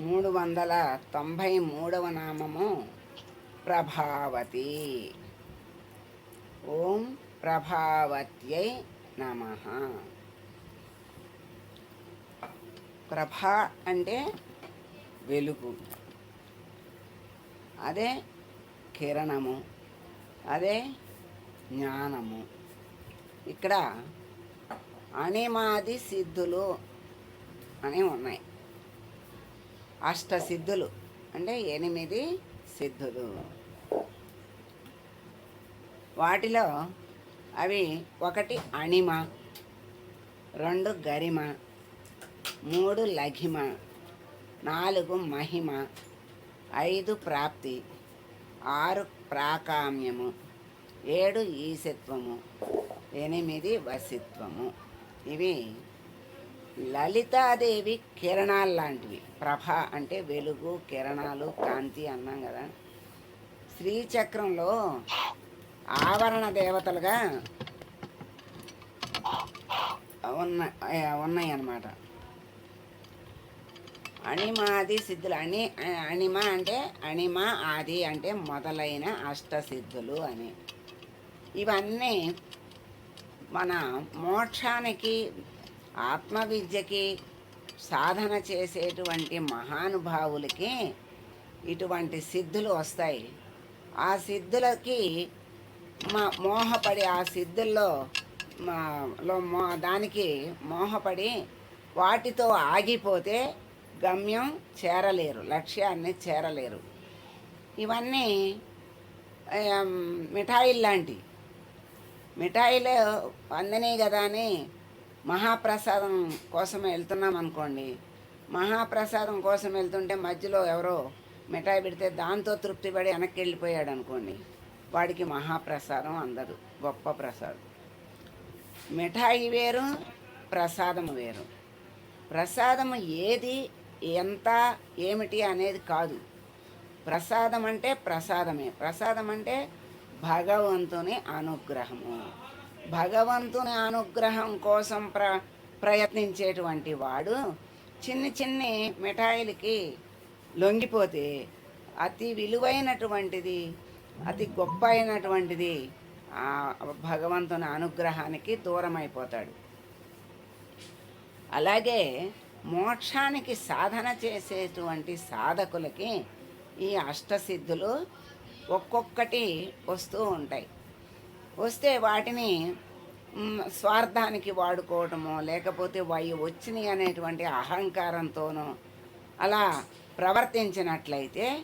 మూడు వందల తొంభై మూడవ నామము ప్రభావతి. ఓం ప్రభావత్యై నమ. ప్రభా అంటే వెలుగు. అదే కిరణము. అదే జ్ఞానము. ఇక్కడ అనిమాది సిద్ధులు అని ఉన్నాయి. అష్ట సిద్ధులు. అంటే ఎనిమిది సిద్ధులు. వాటిలో అవి ఒకటి అణిమ రెండు గరిమ మూడు లఘిమ నాలుగు మహిమ ఐదు ప్రాప్తి ఆరు ప్రాకామ్యము ఏడు ఈశత్వము ఎనిమిది వసిత్వము ఇవి లలితాదేవి కిరణాలు లాంటివి. ప్రభ అంటే వెలుగు కిరణాలు కాంతి అన్నాం కదా. శ్రీచక్రంలో ఆవరణ దేవతలుగా ఉన్న ఉన్నాయి అన్నమాట అణిమాది సిద్ధులు. అణి అణిమ అంటే అణిమ ఆది అంటే మొదలైన అష్టసిద్ధులు అని. ఇవన్నీ మన మోక్షానికి ఆత్మవిద్యకి సాధన చేసేటువంటి మహానుభావులకి ఇటువంటి సిద్ధులు వస్తాయి. ఆ సిద్ధులకి మా మోహపడి ఆ సిద్ధుల్లో మో దానికి మోహపడి వాటితో ఆగిపోతే గమ్యం చేరలేరు లక్ష్యాన్ని చేరలేరు. ఇవన్నీ మిఠాయిలు లాంటివి మిఠాయిలు అందనే కదా అని మహాప్రసాదం కోసం వెళ్తున్నాం అనుకోండి మహాప్రసాదం కోసం వెళ్తుంటే మధ్యలో ఎవరో మిఠాయి పెడితే దాంతో తృప్తి పడి వెనక్కి వెళ్ళిపోయాడు అనుకోండి వాడికి మహాప్రసాదం అందదు గొప్ప ప్రసాదం. మిఠాయి వేరు ప్రసాదం వేరు. ప్రసాదం ఏది ఎంత ఏమిటి అనేది కాదు. ప్రసాదం అంటే ప్రసాదమే ప్రసాదం అంటే భగవంతుని అనుగ్రహము. భగవంతుని అనుగ్రహం కోసం ప్ర ప్రయత్నించేటువంటి వాడు చిన్ని చిన్ని మిఠాయిలకి లొంగిపోతే అతి విలువైనటువంటిది అతి గొప్ప అయినటువంటిది ఆ భగవంతుని అనుగ్రహానికి దూరం అయిపోతాడు అలాగే మోక్షానికి సాధన చేసేటువంటి సాధకులకి ఈ అష్టసిద్ధులు ఒక్కొక్కటి వస్తూ ఉంటాయి. వస్తే వాటిని స్వార్థానికి వాడుకోవటమో లేకపోతే వాయి వచ్చినాయి అనేటువంటి అహంకారంతోనో అలా ప్రవర్తించినట్లయితే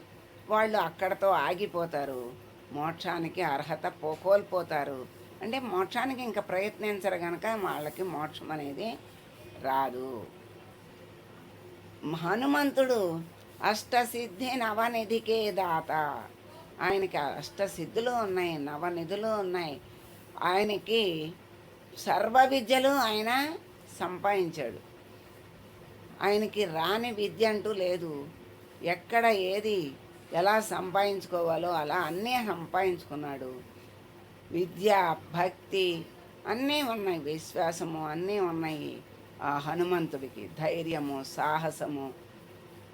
వాళ్ళు అక్కడతో ఆగిపోతారు. మోక్షానికి అర్హత పో కోల్పోతారు. అంటే మోక్షానికి ఇంకా ప్రయత్నించరు కనుక వాళ్ళకి మోక్షం అనేది రాదు. హనుమంతుడు అష్టసిద్ధి నవనిధికే దాత. ఆయనకి అష్టసిద్ధులు ఉన్నాయి నవనిధులు ఉన్నాయి. ఆయనకి సర్వ విద్యలు ఆయన సంపాదించాడు. ఆయనకి రాని విద్య అంటూ లేదు. ఎక్కడ ఏది ఎలా సంపాదించుకోవాలో అలా అన్నీ సంపాదించుకున్నాడు. విద్య భక్తి అన్నీ ఉన్నాయి విశ్వాసము అన్నీ ఉన్నాయి ఆ హనుమంతుడికి. ధైర్యము సాహసము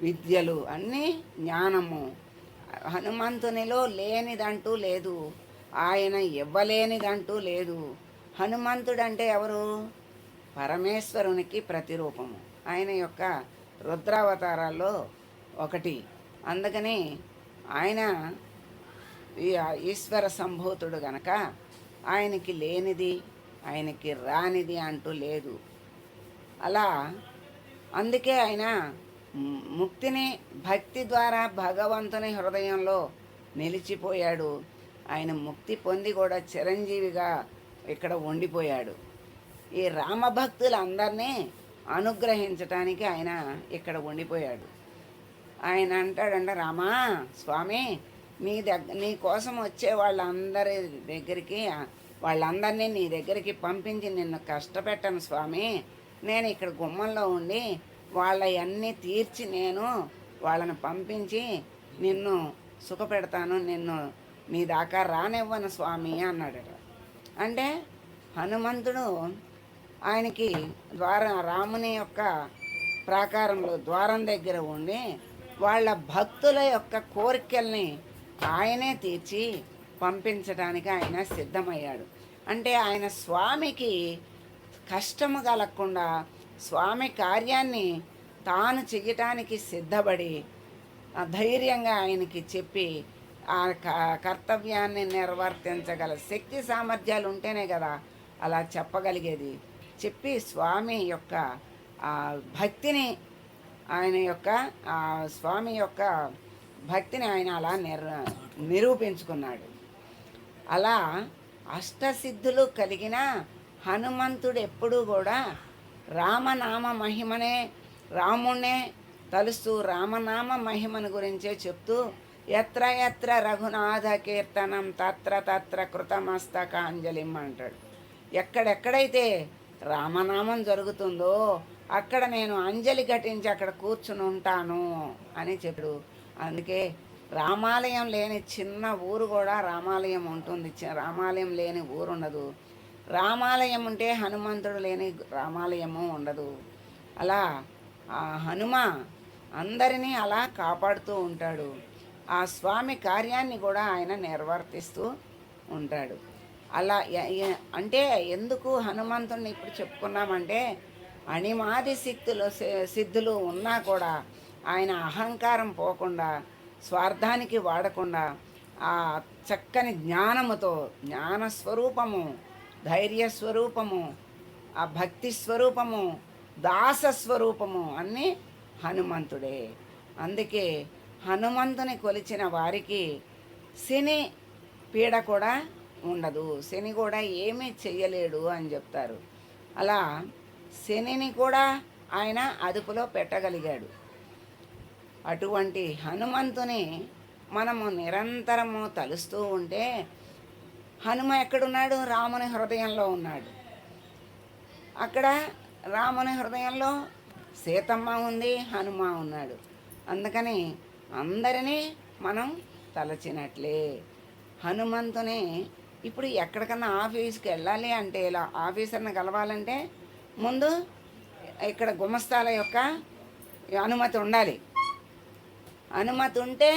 విద్యలు అన్నీ జ్ఞానము. హనుమంతునిలో లేనిదంటూ లేదు. ఆయన ఇవ్వలేనిదంటూ లేదు. హనుమంతుడంటే ఎవరు? పరమేశ్వరునికి ప్రతిరూపము. ఆయన యొక్క రుద్రావతారాల్లో ఒకటి. అందుకని ఆయన ఈ ఈశ్వర సంభూతుడు గనక ఆయనకి లేనిది ఆయనకి రానిది అంటూ లేదు. అలా అందుకే ఆయన ముక్తిని భక్తి ద్వారా భగవంతుని హృదయంలో నిలిచిపోయాడు. ఆయన ముక్తి పొంది కూడా చిరంజీవిగా ఇక్కడ ఉండిపోయాడు. ఈ రామభక్తులందరినీ అనుగ్రహించటానికి ఆయన ఇక్కడ ఉండిపోయాడు. ఆయన అంటాడంట రామా స్వామి నీ దగ్గర నీ కోసం వచ్చే వాళ్ళందరి దగ్గరికి వాళ్ళందరినీ నీ దగ్గరికి పంపించి నిన్ను కష్టపెట్టను స్వామి. నేను ఇక్కడ గుమ్మంలో ఉండి వాళ్ళవన్నీ తీర్చి నేను వాళ్ళని పంపించి నిన్ను సుఖపెడతాను నిన్ను నీ దాకా రానివ్వను స్వామి అన్నాడట అంటే హనుమంతుడు ఆయనకి ద్వారం రాముని యొక్క ప్రాకారంలో ద్వారం దగ్గర ఉండి వాళ్ళ భక్తుల యొక్క కోరికల్ని ఆయనే తీర్చి పంపించడానికి ఆయన సిద్ధమయ్యాడు. అంటే ఆయన స్వామికి కష్టము కలగకుండా స్వామి కార్యాన్ని తాను చెయ్యటానికి సిద్ధపడి ధైర్యంగా ఆయనకి చెప్పి ఆ క- కర్తవ్యాన్ని నిర్వర్తించగల శక్తి సామర్థ్యాలు ఉంటేనే కదా అలా చెప్పగలిగేది. చెప్పి స్వామి యొక్క భక్తిని ఆయన యొక్క స్వామి యొక్క భక్తిని ఆయన అలా నిర్ నిరూపించుకున్నాడు. అలా అష్టసిద్ధులు కలిగిన హనుమంతుడు ఎప్పుడూ కూడా రామనామ మహిమనే రాముణ్ణే తలుస్తూ రామనామ మహిమను గురించే చెప్తూ ఎత్ర ఎత్ర రఘునాథ కీర్తనం తత్ర తత్ర కృతమస్తకాంజలిం అంటాడు. ఎక్కడెక్కడైతే రామనామం జరుగుతుందో అక్కడ నేను అంజలి ఘటించి అక్కడ కూర్చుని ఉంటాను అని చెప్పాడు. అందుకే రామాలయం లేని చిన్న ఊరు కూడా రామాలయం ఉంటుంది. రామాలయం లేని ఊరు ఉండదు రామాలయం ఉంటే హనుమంతుడు లేని రామాలయము ఉండదు. అలా ఆ హనుమ అందరినీ అలా కాపాడుతూ ఉంటాడు. ఆ స్వామి కార్యాన్ని కూడా ఆయన నిర్వర్తిస్తూ ఉంటాడు. అలా అంటే ఎందుకు హనుమంతుడిని ఇప్పుడు చెప్పుకున్నామంటే అణిమాది సిద్ధులు సి- సిద్ధులు ఉన్నా కూడా ఆయన అహంకారం పోకుండా స్వార్థానికి వాడకుండా ఆ చక్కని జ్ఞానముతో జ్ఞాన స్వరూపము ధైర్య స్వరూపము ఆ భక్తి స్వరూపము దాస స్వరూపము అన్నీ హనుమంతుడే. అందుకే హనుమంతుని కొలిచిన వారికి శని పీడ కూడా ఉండదు. శని కూడా ఏమీ చెయ్యలేడు అని చెప్తారు. అలా శనిని కూడా ఆయన అదుపులో పెట్టగలిగాడు. అటువంటి హనుమంతుని మనము నిరంతరము తలుస్తూ ఉంటే హనుమ ఎక్కడున్నాడు? రాముని హృదయంలో ఉన్నాడు. అక్కడ రాముని హృదయంలో సీతమ్మ ఉంది హనుమ ఉన్నాడు. అందుకని అందరినీ మనం తలచినట్లే. హనుమంతుని ఇప్పుడు ఎక్కడికన్నా ఆఫీస్కి వెళ్ళాలి అంటే ఇలా ఆఫీసర్ని కలవాలంటే ముందు ఇక్కడ గుమస్తాల యొక్క అనుమతి ఉండాలి. అనుమతి ఉంటే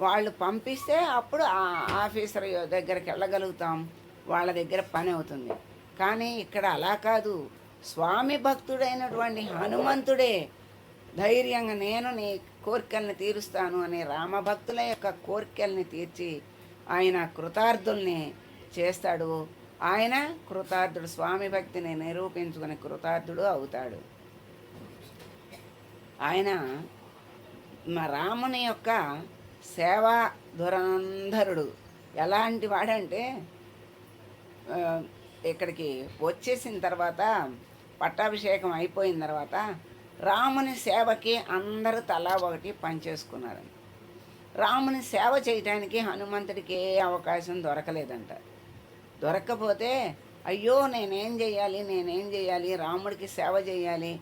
వాళ్ళు పంపిస్తే అప్పుడు ఆ ఆఫీసర్ దగ్గరికి వెళ్ళగలుగుతాం. వాళ్ళ దగ్గర పని అవుతుంది. కానీ ఇక్కడ అలా కాదు. స్వామి భక్తుడైనటువంటి హనుమంతుడే ధైర్యంగా నేను నీ కోరికల్ని తీరుస్తాను అని రామభక్తుల యొక్క కోరికల్ని తీర్చి ఆయన కృతార్థుల్ని చేస్తాడు. ఆయన కృతార్థుడు స్వామి భక్తిని నిరూపించుకుని కృతార్థుడు అవుతాడు. ఆయన మా రాముని యొక్క సేవా దురంధరుడు. ఎలాంటి వాడంటే ఇక్కడికి వచ్చేసిన తర్వాత పట్టాభిషేకం అయిపోయిన తర్వాత రాముని సేవకి అందరూ తలా ఒకటి పనిచేసుకున్నారు. రాముని సేవ చేయటానికి హనుమంతుడికి ఏ అవకాశం దొరకలేదంట. దొరక్కపోతే అయ్యో నేనేం చేయాలి నేనేం చేయాలి రాముడికి సేవ చేయాలి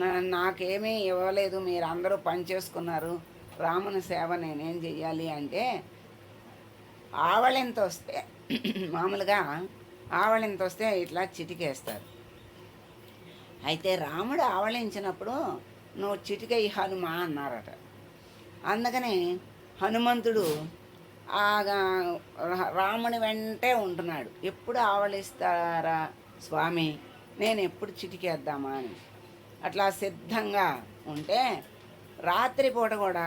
నా నాకేమీ ఇవ్వలేదు మీరు అందరూ పని చేసుకున్నారు రాముని సేవ నేనేం చెయ్యాలి అంటే ఆవళింత వస్తే మామూలుగా ఆవళింత వస్తే ఇట్లా చిటికేస్తారు. అయితే రాముడు ఆవళించినప్పుడు నువ్వు చిటికై హనుమా అన్నారట. అందుకని హనుమంతుడు ఆ రాముని వెంటే ఉంటున్నాడు. ఎప్పుడు ఆవలిస్తారా స్వామి? నేను ఎప్పుడు చిటికేద్దామా అని. అట్లా సిద్ధంగా ఉంటే రాత్రిపూట కూడా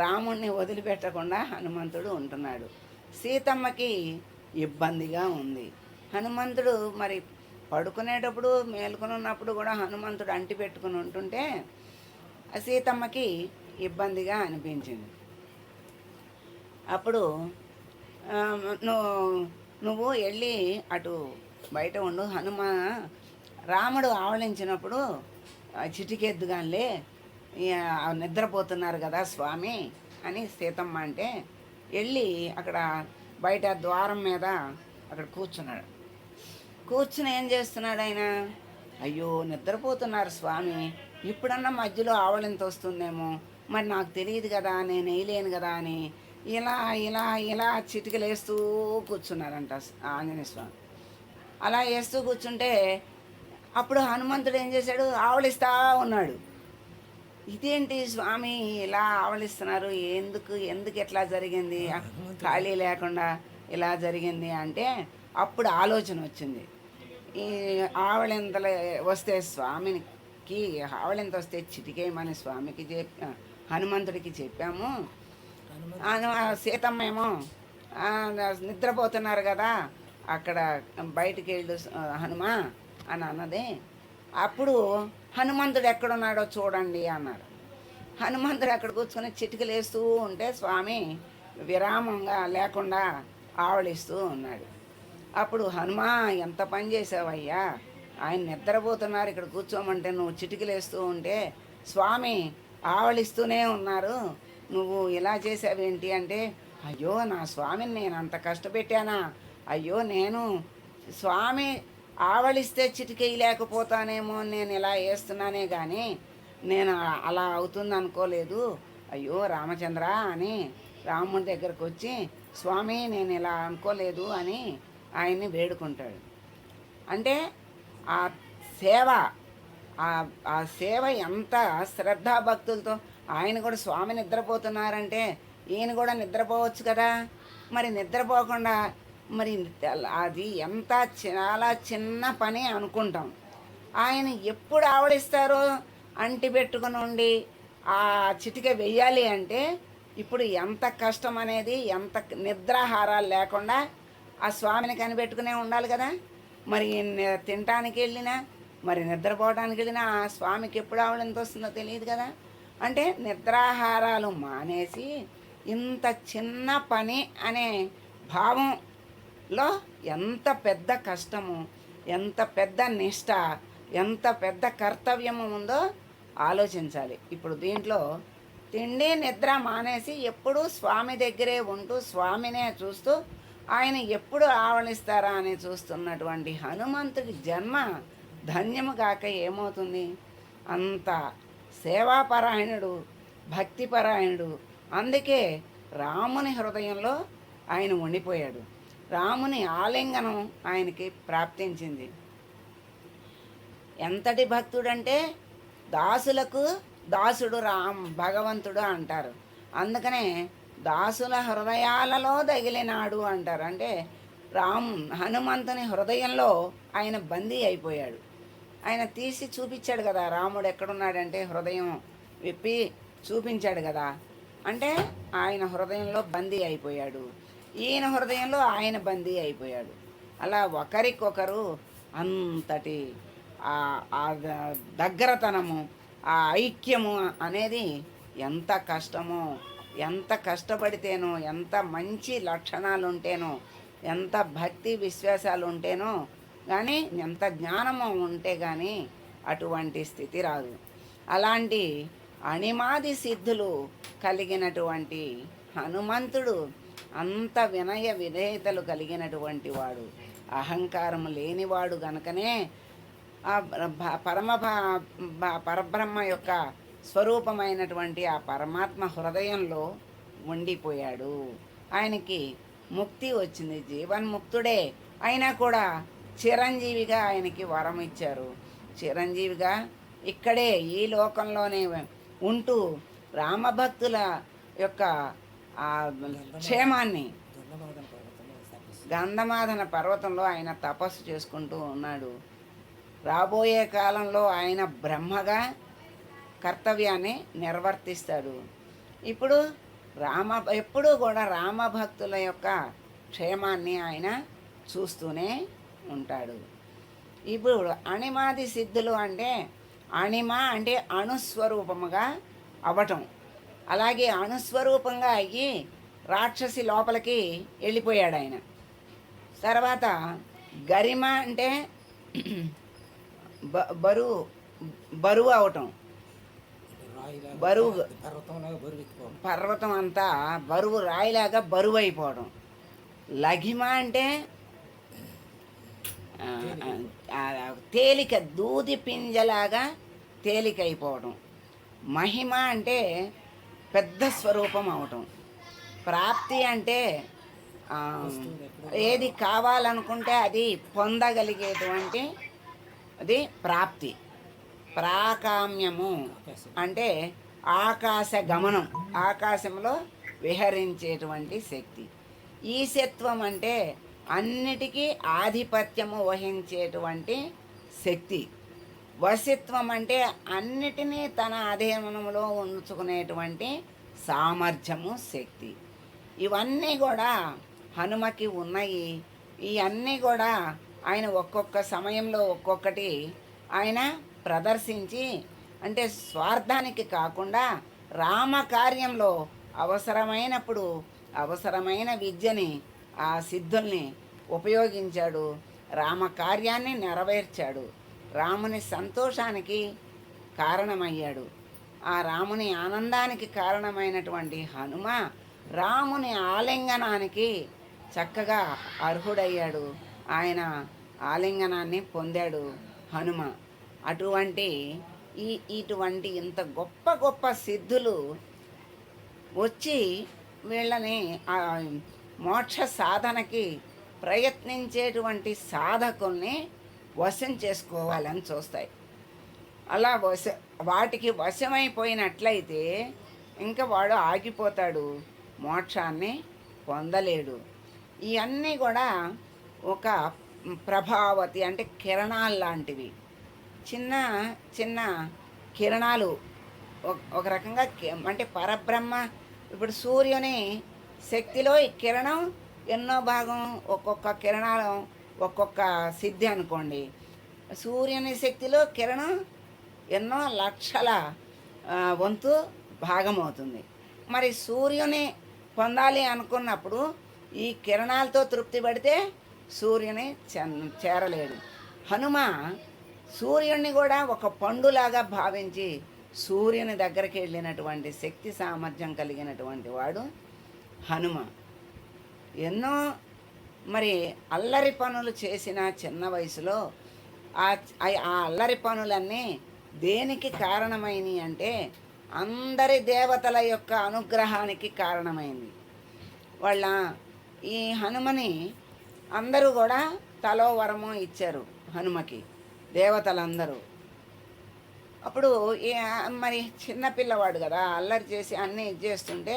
రాముణ్ణి వదిలిపెట్టకుండా హనుమంతుడు ఉంటున్నాడు. సీతమ్మకి ఇబ్బందిగా ఉంది. హనుమంతుడు మరి పడుకునేటప్పుడు మేలుకొని ఉన్నప్పుడు కూడా హనుమంతుడు అంటి పెట్టుకుని ఉంటుంటే ఆ సీతమ్మకి ఇబ్బందిగా అనిపించింది. అప్పుడు నువ్వు నువ్వు వెళ్ళి అటు బయట ఉండు. హనుమ రాముడు ఆవలించినప్పుడు చిటికెద్దుగానిలే నిద్రపోతున్నారు కదా స్వామి అని సీతమ్మ అంటే వెళ్ళి అక్కడ బయట ద్వారం మీద అక్కడ కూర్చున్నాడు. కూర్చుని ఏం చేస్తున్నాడు ఆయన? అయ్యో నిద్రపోతున్నారు స్వామి. ఇప్పుడన్నా మధ్యలో ఆవలింత వస్తుందేమో? మరి నాకు తెలియదు కదా నేను వేయలేను కదా అని ఇలా ఇలా ఇలా చిటికలు వేస్తూ కూర్చున్నారంట ఆంజనేయ స్వామి. అలా వేస్తూ కూర్చుంటే అప్పుడు హనుమంతుడు ఏం చేశాడు? ఆవలిస్తా ఉన్నాడు. ఇదేంటి స్వామి ఇలా ఆవలిస్తున్నారు? ఎందుకు? ఎందుకు ఎట్లా జరిగింది? ఖాళీ లేకుండా ఇలా జరిగింది అంటే అప్పుడు ఆలోచన వచ్చింది. ఈ ఆవలింతలు వస్తే స్వామికి ఆవలింత వస్తే చిటికేయమని స్వామికి చెప్ హనుమంతుడికి చెప్పాము. సీతమ్మ ఏమో నిద్రపోతున్నారు కదా అక్కడ బయటికి వెళ్ళు హనుమ హనుమా అని అన్నది. అప్పుడు హనుమంతుడు ఎక్కడున్నాడో చూడండి అన్నాడు హనుమంతుడు అక్కడ కూర్చొని చిటికలు వేస్తూ ఉంటే స్వామి విరామంగా లేకుండా ఆవలిస్తూ ఉన్నాడు. అప్పుడు హనుమా ఎంత పని చేసావయ్యా? ఆయన నిద్రపోతున్నారు ఇక్కడ కూర్చోమంటే నువ్వు చిటికలు వేస్తూ ఉంటే స్వామి ఆవలిస్తూనే ఉన్నారు. నువ్వు ఇలా చేసావేంటి అంటే అయ్యో నా స్వామిని నేను అంత కష్టపెట్టానా? అయ్యో నేను స్వామి ఆవలిస్తే చిటికేయలేకపోతానేమో లేకపోతానేమో నేను ఇలా వేస్తున్నానే కానీ నేను అలా అవుతుంది అనుకోలేదు. అయ్యో రామచంద్ర అని రాముడి దగ్గరకు వచ్చి స్వామి నేను ఇలా అనుకోలేదు అని ఆయన్ని వేడుకుంటాడు. అంటే ఆ సేవ ఆ ఆ సేవ ఎంత శ్రద్ధాభక్తులతో ఆయన కూడా స్వామి నిద్రపోతున్నారంటే ఈయన కూడా నిద్రపోవచ్చు కదా. మరి నిద్రపోకుండా మరి అది ఎంత చాలా చిన్న పని అనుకుంటాం. ఆయన ఎప్పుడు ఆవడిస్తారో అంటి పెట్టుకుని ఉండి ఆ చిటిక వెయ్యాలి అంటే ఇప్పుడు ఎంత కష్టం అనేది ఎంత నిద్రాహారాలు లేకుండా ఆ స్వామిని కనిపెట్టుకునే ఉండాలి కదా. మరి ని- తినటానికి వెళ్ళినా మరి నిద్రపోవడానికి వెళ్ళినా ఆ స్వామికి ఎప్పుడు ఆవడంత వస్తుందో తెలియదు కదా. అంటే నిద్రాహారాలు మానేసి ఇంత చిన్న పని అనే భావం లో ఎంత పెద్ద కష్టము ఎంత పెద్ద నిష్ట ఎంత పెద్ద కర్తవ్యము ఉందో ఆలోచించాలి. ఇప్పుడు దీంట్లో తిండి నిద్ర మానేసి ఎప్పుడూ స్వామి దగ్గరే ఉంటూ స్వామినే చూస్తూ ఆయన ఎప్పుడు ఆవలిస్తారా అని చూస్తున్నటువంటి హనుమంతుడి జన్మ ధన్యము కాక ఏమవుతుంది? అంత సేవాపరాయణుడు భక్తిపరాయణుడు. అందుకే రాముని హృదయంలో ఆయన ఉండిపోయాడు. రాముని ఆలింగనం ఆయనకి ప్రాప్తించింది. ఎంతటి భక్తుడంటే దాసులకు దాసుడు రామ్ భగవంతుడు అంటారు. అందుకనే దాసుల హృదయాలలో తగిలినాడు అంటారు. అంటే రామ్ హనుమంతుని హృదయంలో ఆయన బందీ అయిపోయాడు. ఆయన తీసి చూపించాడు కదా రాముడు ఎక్కడున్నాడంటే హృదయం విప్పి చూపించాడు కదా. అంటే ఆయన హృదయంలో బందీ అయిపోయాడు. ఈయన హృదయంలో ఆయన బందీ అయిపోయాడు. అలా ఒకరికొకరు అంతటి ఆ- దగ్గరతనము ఆ ఐక్యము అనేది ఎంత కష్టమో ఎంత కష్టపడితేనో ఎంత మంచి లక్షణాలు ఉంటేనో ఎంత భక్తి విశ్వాసాలు ఉంటేనో కానీ ఎంత జ్ఞానము ఉంటే కానీ అటువంటి స్థితి రాదు. అలాంటి అణిమాది సిద్ధులు కలిగినటువంటి హనుమంతుడు అంత వినయ విధేయతలు కలిగినటువంటి వాడు. అహంకారం లేనివాడు గనకనే ఆ భ- పరమ భ- పరబ్రహ్మ యొక్క స్వరూపమైనటువంటి ఆ పరమాత్మ హృదయంలో ఉండిపోయాడు. ఆయనకి ముక్తి వచ్చింది. జీవన్ముక్తుడే అయినా కూడా చిరంజీవిగా ఆయనకి వరం ఇచ్చారు. చిరంజీవిగా ఇక్కడే ఈ లోకంలోనే ఉంటూ రామభక్తుల యొక్క ఆ క్షేమాన్ని. గంధమాధన పర్వతంలో ఆయన తపస్సు చేసుకుంటూ ఉన్నాడు. రాబోయే కాలంలో ఆయన బ్రహ్మగా కర్తవ్యాన్ని నిర్వర్తిస్తాడు. ఇప్పుడు రామ ఎప్పుడూ కూడా రామభక్తుల యొక్క క్షేమాన్ని ఆయన చూస్తూనే ఉంటాడు. ఇప్పుడు అణిమాది సిద్ధులు అంటే అణిమ అంటే అణుస్వరూపముగా అవటం. అలాగే అణుస్వరూపంగా అయ్యి రాక్షసి లోపలికి వెళ్ళిపోయాడు ఆయన తర్వాత గరిమ అంటే బ- బరువు బరువు అవటం. బరువు పర్వతం అంతా బరువు రాయిలాగా బరువు అయిపోవడం లఘిమ అంటే తేలిక దూది పింజలాగా తేలిక అయిపోవడం మహిమ అంటే పెద్ద స్వరూపం అవటం. ప్రాప్తి అంటే ఏది కావాలనుకుంటే అది పొందగలిగేటువంటి అది ప్రాప్తి. ప్రాకామ్యము అంటే ఆకాశ గమనం ఆకాశంలో విహరించేటువంటి శక్తి. ఈశత్వం అంటే అన్నిటికీ ఆధిపత్యము వహించేటువంటి శక్తి. వశిత్వం అంటే అన్నిటినీ తన అధీనంలో ఉంచుకునేటువంటి సామర్థ్యము శక్తి. ఇవన్నీ కూడా హనుమకి ఉన్నాయి. ఇవన్నీ కూడా ఆయన ఒక్కొక్క సమయంలో ఒక్కొక్కటి ఆయన ప్రదర్శించి అంటే స్వార్థానికి కాకుండా రామకార్యంలో అవసరమైనప్పుడు అవసరమైన విద్యని ఆ సిద్ధుల్ని ఉపయోగించాడు. రామకార్యాన్ని నెరవేర్చాడు. రాముని సంతోషానికి కారణమయ్యాడు. ఆ రాముని ఆనందానికి కారణమైనటువంటి హనుమ రాముని ఆలింగనానికి చక్కగా అర్హుడయ్యాడు. ఆయన ఆలింగనాన్ని పొందాడు హనుమ. అటువంటి ఈ ఇటువంటి ఇంత గొప్ప గొప్ప సిద్ధులు వచ్చి వీళ్ళని ఆ మోక్ష సాధనకి ప్రయత్నించేటువంటి సాధకుల్ని వశం చేసుకోవాలని చూస్తాయి. అలా వశ వాటికి వశమైపోయినట్లయితే ఇంకా వాడు ఆగిపోతాడు. మోక్షాన్ని పొందలేడు. ఇవన్నీ కూడా ఒక ప్రభావతి అంటే కిరణాలు లాంటివి. చిన్న చిన్న కిరణాలు. ఒక- ఒక రకంగా అంటే పరబ్రహ్మ ఇప్పుడు సూర్యుని శక్తిలో ఈ కిరణం ఎన్నో భాగం ఒక్కొక్క కిరణాలు ఒక్కొక్క సిద్ధి అనుకోండి. సూర్యుని శక్తిలో కిరణం ఎన్నో లక్షల వంతు భాగమవుతుంది. మరి సూర్యుని పొందాలి అనుకున్నప్పుడు ఈ కిరణాలతో తృప్తి పడితే సూర్యుని చేరలేడు. హనుమ సూర్యుడిని కూడా ఒక పండులాగా భావించి సూర్యుని దగ్గరికి వెళ్ళినటువంటి శక్తి సామర్థ్యం కలిగినటువంటి వాడు హనుమ. ఎన్నో మరి అల్లరి పనులు చేసిన చిన్న వయసులో ఆ అల్లరి పనులన్నీ దేనికి కారణమైనవి అంటే అందరి దేవతల యొక్క అనుగ్రహానికి కారణమైంది వాళ్ళ ఈ హనుమని అందరూ కూడా తలో వరము ఇచ్చారు హనుమకి దేవతలందరూ. అప్పుడు ఈ మరి చిన్నపిల్లవాడు కదా అల్లరి చేసి అన్నీ ఇది చేస్తుంటే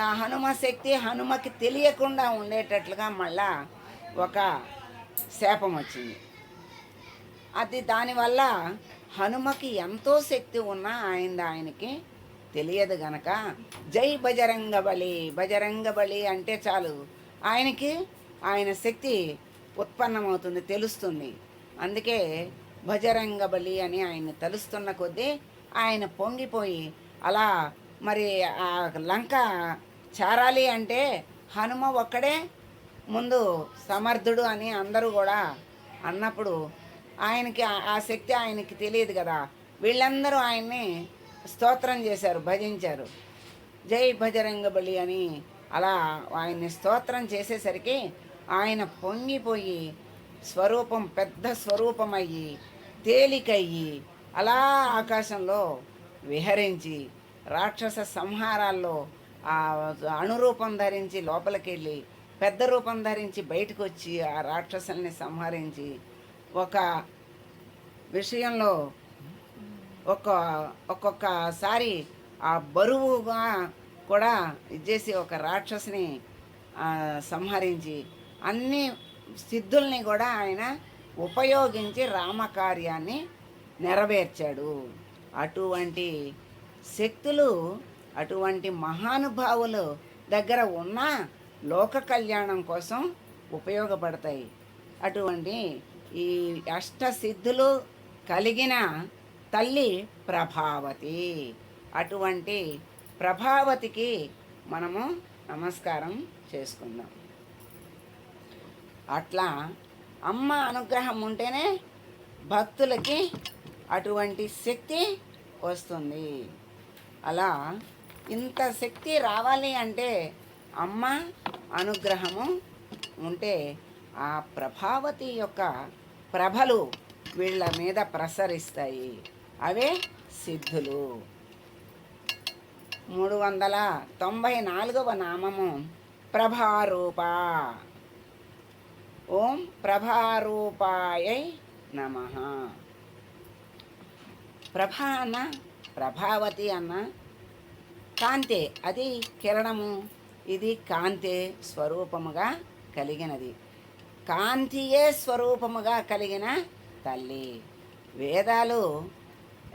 హనుమ శక్తి హనుమకి తెలియకుండా ఉండేటట్లుగా మళ్ళా ఒక శాపం వచ్చింది. అది దానివల్ల హనుమకి ఎంతో శక్తి ఉన్నా ఆయన ఆయనకి తెలియదు గనక. జై బజరంగ బలి బజరంగ బలి అంటే చాలు. ఆయనకి ఆయన శక్తి ఉత్పన్నమవుతుంది తెలుస్తుంది. అందుకే భజరంగ బలి అని ఆయన తలుస్తున్న కొద్దీ ఆయన పొంగిపోయి అలా మరి ఆ లంక చేరాలి అంటే హనుమ ఒక్కడే ముందు సమర్థుడు అని అందరూ కూడా అన్నప్పుడు ఆయనకి ఆ- శక్తి ఆయనకి తెలియదు కదా. వీళ్ళందరూ ఆయన్ని స్తోత్రం చేశారు భజించారు. జై భజరంగ బలి అని అలా ఆయన్ని స్తోత్రం చేసేసరికి ఆయన పొంగిపోయి స్వరూపం పెద్ద స్వరూపమయ్యి తేలికయ్యి అలా ఆకాశంలో విహరించి రాక్షస సంహారాల్లో ఆ అణురూపం ధరించి లోపలికి వెళ్ళి పెద్ద రూపం ధరించి బయటకు వచ్చి ఆ రాక్షసుల్ని సంహరించి ఒక విషయంలో ఒక ఒక్కొక్కసారి ఆ బరువుగా కూడా ఇచ్చేసి ఒక రాక్షసుని సంహరించి అన్ని సిద్ధుల్ని కూడా ఆయన ఉపయోగించి రామకార్యాన్ని నెరవేర్చాడు. అటువంటి శక్తులు అటువంటి మహానుభావులు దగ్గర ఉన్న లోక కళ్యాణం కోసం ఉపయోగపడతాయి. అటువంటి ఈ అష్ట సిద్ధులు కలిగిన తల్లి ప్రభావతి. అటువంటి ప్రభావతికి మనము నమస్కారం చేసుకుందాం. అట్లా అమ్మ అనుగ్రహం ఉంటేనే భక్తులకి అటువంటి శక్తి వస్తుంది. అలా ఇంత శక్తి రావాలి అంటే అమ్మ అనుగ్రహము ఉంటే ఆ ప్రభావతి యొక్క ప్రభలు వీళ్ళ మీద ప్రసరిస్తాయి. అవే సిద్ధులు. మూడు వందల తొంభై నాలుగవ నామము ప్రభారూప. ఓం ప్రభారూపాయై నమ. ప్రభాన అన్న ప్రభావతి అన్న. కాంతే అది కిరణము. ఇది కాంతే స్వరూపముగా కలిగినది. కాంతియే స్వరూపముగా కలిగిన తల్లి. వేదాలు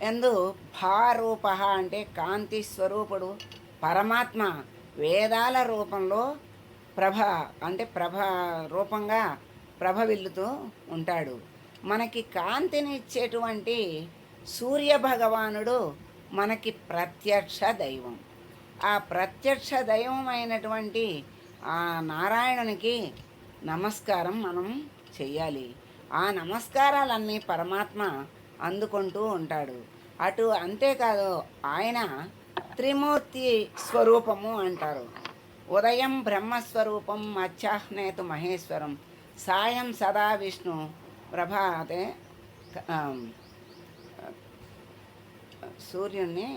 ఎందు భారూప అంటే కాంతి స్వరూపుడు పరమాత్మ వేదాల రూపంలో ప్రభ అంటే ప్రభ రూపంగా ప్రభవిల్లుతూ ఉంటాడు. మనకి కాంతిని ఇచ్చేటువంటి సూర్య భగవానుడు మనకి ప్రత్యక్ష దైవం. ఆ ప్రత్యక్ష దైవం అయినటువంటి ఆ నారాయణునికి నమస్కారం మనం చెయ్యాలి. ఆ నమస్కారాలన్నీ పరమాత్మ అందుకుంటూ ఉంటాడు. అటు అంతేకాదు ఆయన త్రిమూర్తి స్వరూపము అంటారు. ఉదయం బ్రహ్మస్వరూపం మధ్యాహ్నేతు మహేశ్వరం సాయం సదా విష్ణు ప్రభాతే సూర్యుడిని